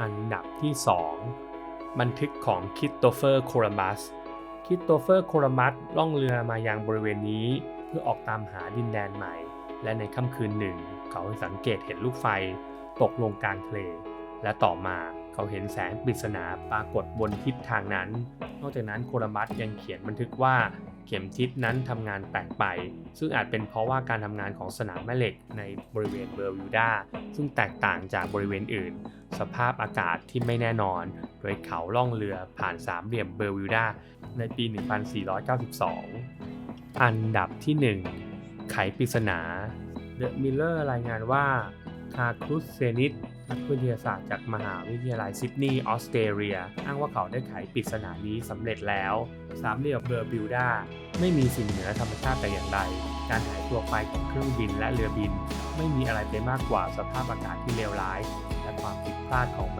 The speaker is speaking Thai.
อันดับที่ 2 บันทึกของคิตโตเฟอร์โคลัมบัสคิตโตเฟอร์โคลัมบัสล่องเรือมายังบริเวณนี้ เพื่อออกตามหาดินแดนใหม่ และในค่ำคืนหนึ่ง เขาสังเกตเห็นลูกไฟตกลงกลางทะเล และต่อมาเขาเห็นแสงปริศนาปรากฏบนทิศทางนั้น นอกจากนั้นโคลัมบัสยังเขียนบันทึกว่า เข็มทิศนั้นทำงานแปลกไป ซึ่งอาจเป็นเพราะว่าการทำงานของสนามแม่เหล็กในบริเวณเบอร์วิวดาซึ่งแตกต่างจากบริเวณอื่น สภาพอากาศที่ไม่แน่นอน โดยเขาล่องเรือผ่านสามเหลี่ยมเบอร์วิวดาในปี 1492 อันดับที่ 1 ไขปริศนา เดอะมิลเลอร์รายงานว่า คาครุสเซนิตนักวิทยาศาสตร์จากมหาวิทยาลัยซิดนีย์ออสเตรเลีย อ้างว่าเขาได้ไขปริศนานี้สำเร็จแล้ว สามเหลี่ยมเบอร์บิวดาไม่มีสิ่งเหนือธรรมชาติแต่อย่างใด การหายตัวไปของเครื่องบินและเรือบิน ไม่มีอะไรไปมากกว่าสภาพอากาศที่เลวร้าย และความผิดพลาดของมนุษย์